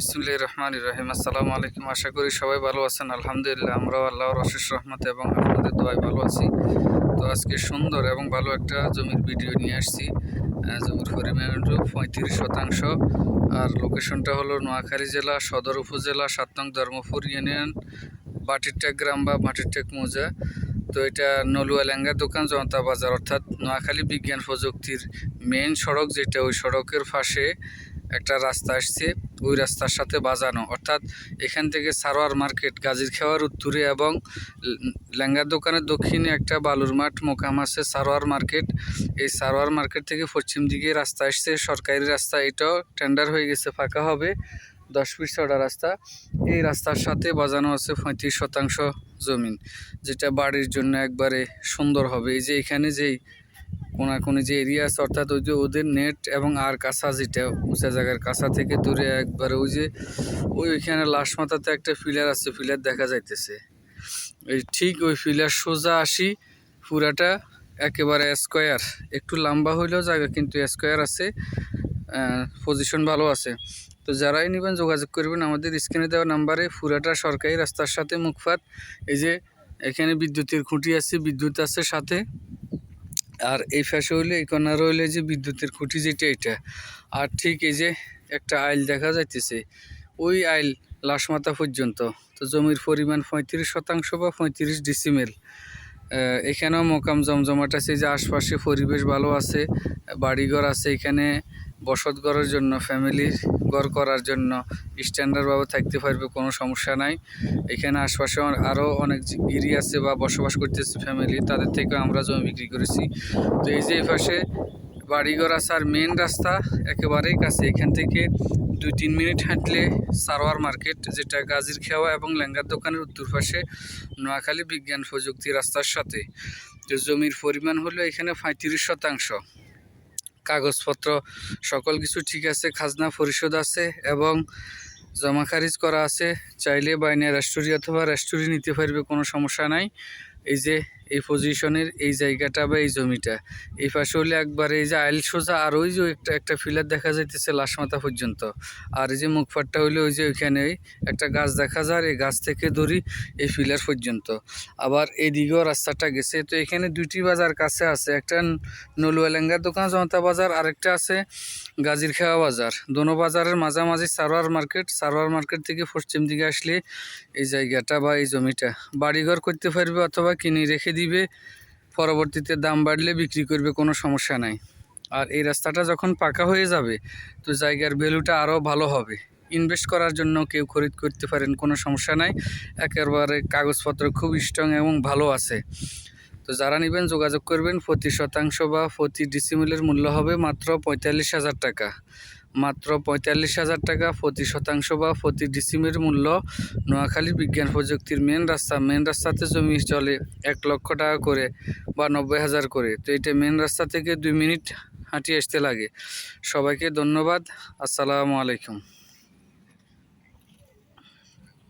বিসমুল্লাহ রহমান রহিম। আসসালামু আলাইকুম। আশা করি সবাই ভালো আছেন। আলহামদুলিল্লাহ, আমরাও আল্লাহর অশেষ রহমতে এবং আপনাদের দোয়ায় ভালো আছি। তো আজকে সুন্দর এবং ভালো একটা জমির ভিডিও নিয়ে আসছি। জমির পরিমাণ পঁয়ত্রিশ শতাংশ। আর লোকেশনটা হলো নোয়াখালী জেলা, সদর উপজেলা, সাত নং ধর্মপুর ইউনিয়ন, বাটিরটেক গ্রাম বা বাটিরটেক মৌজা। তো এটা নলুয়া লেঙ্গা দোকান, জনতা বাজার, অর্থাৎ নোয়াখালী বিজ্ঞান প্রযুক্তির মেন সড়ক, যেটা ওই সড়কের পাশে। একটা রাস্তা আসছে, ওই রাস্তার সাথে বাজানো। অর্থাৎ এখান থেকে সারোয়ার মার্কেট, গাজীর খেওয়ার উত্তরে এবং ল- লেঙ্গা দোকানের দক্ষিণে একটা বালুর মাঠ, মোকাম আছে সারোয়ার মার্কেট। এই সারোয়ার মার্কেট থেকে পশ্চিম দিকে রাস্তা আসছে, সরকারি রাস্তা, এটাও টেন্ডার হয়ে গেছে, ফাঁকা হবে। দশ ফিট ছটা রাস্তা। এই রাস্তার সাথে বাজানো আছে পঁয়ত্রিশ শতাংশ জমিন যেটা বাড়ির জন্য একবারে সুন্দর হবে। এই যে এখানে যেই কোনাকুনি যে এরিয়া আছে, অর্থাৎ ওই যে ওদের নেট এবং আর কাঁচা যেটা উঁচা জায়গার কাঁচা থেকে দূরে একবারে ওই যে, ওই ওইখানে লাশ মাথাতে একটা ফিলার আছে ফিলার দেখা যাইতেছে। এই ঠিক ওই ফিলার সোজা আসি, পুরাটা একেবারে স্কোয়ার একটু লম্বা হইলেও জায়গা, কিন্তু স্কোয়ার আছে পজিশন ভালো আছে। তো যারাই নেবেন, যোগাযোগ করবেন। আমাদের স্ক্রিনে দেওয়া নাম্বারে পুরাটা সরকারি রাস্তার সাথে মুখপাত। এই যে, এখানে বিদ্যুতের খুঁটি আছে, বিদ্যুৎ আছে সাথে। আর এই পাশে হইলে, এই কনার হইলে যে বিদ্যুতের খুঁটি যেটা এটা। আর ঠিক এই যে একটা আইল দেখা যাইতেছে, ওই আইল লাশমাতা পর্যন্ত। তো জমির পরিমাণ পঁয়ত্রিশ শতাংশ বা পঁয়ত্রিশ ডিসিমেল এখানেও মোকাম জমজমাট আছে যে আশপাশে পরিবেশ ভালো আছে, বাড়িঘর আছে, এখানে বসত করার জন্য ফ্যামিলির ঘর করার জন্য স্ট্যান্ডার্ডভাবে থাকতে পারবে, কোনো সমস্যা নাই। এখানে আশপাশে আরও অনেক গিরি আছে বা বসবাস করতেছে ফ্যামিলি তাদের থেকে আমরা জমি বিক্রি করেছি। তো এই যে এই পাশে বাড়িঘর আছে আর মেন রাস্তা একেবারেই কাছে। এখান থেকে দুই তিন মিনিট হাঁটলে সারোয়ার মার্কেট, যেটা গাজির খেওয়া এবং লেঙ্গার দোকানের উত্তর পাশে নোয়াখালী বিজ্ঞান প্রযুক্তি রাস্তার সাথে। তো জমির পরিমাণ হলো এখানে পঁয়ত্রিশ শতাংশ। কাগজপত্র, সকল কিছু ঠিক আছে, খাজনা পরিশোধ আছে এবং জমা খারিজ করা আছে। চাইলে বাইনে রেস্টুরি অথবা রেস্টুরি নিতে পারবে, কোনো সমস্যা নাই। এই যে এই পজিশনের এই জায়গাটা বা এই জমিটা। এই পাশে হলে একবার এই যে আইল সোজা আর ওই যে একটা একটা ফিলার দেখা যাইতেছে লাশমাথা পর্যন্ত। আর এই যে মুখপাটটা হইলে ওই যে ওইখানে একটা গাছ দেখা যায় এই গাছ থেকে ধরি এই ফিলার পর্যন্ত। আবার এদিকেও রাস্তাটা গেছে। তো এখানে দুইটি বাজার কাছে আছে। একটা নলুয়ালেঙ্গার দোকান, জনতা বাজার, আরেকটা আছে গাজীর খেওয়া বাজার। দোনো বাজারের মাঝামাঝি সারোয়ার মার্কেট। সারোয়ার মার্কেট থেকে পশ্চিম দিকে আসলে এই জায়গাটা বা এই জমিটা। বাড়িঘর করতে পারবে অথবা কিনে রেখে দিবে, পরবর্তীতে দাম বাড়লে বিক্রি করবে, কোনো সমস্যা নাই। আর এই রাস্তাটা যখন পাকা হয়ে যাবে, তো জায়গার ভ্যালুটা আরও ভালো হবে। ইনভেস্ট করার জন্য কেউ খরিদ করতে পারেন, কোনো সমস্যা নাই। একেবারে কাগজপত্র খুব স্ট্রং এবং ভালো আছে। তো যারা নেবেন, যোগাযোগ করবেন। প্রতি শতাংশ বা প্রতি ডিসিমিলের মূল্য হবে মাত্র পঁয়তাল্লিশ হাজার টাকা। মাত্র পঁয়তাল্লিশ হাজার টাকা, প্রতি শতাংশ বা প্রতি ডিসিমের মূল্য। নোয়াখালী বিজ্ঞান প্রযুক্তির মেন রাস্তা, মেন রাস্তাতে জমি চলে এক লক্ষ টাকা করে বা নব্বই হাজার করে। তো এটা মেন রাস্তা থেকে দুই মিনিট হাঁটিয়ে আসতে লাগে। সবাইকে ধন্যবাদ। আসসালামু আলাইকুম।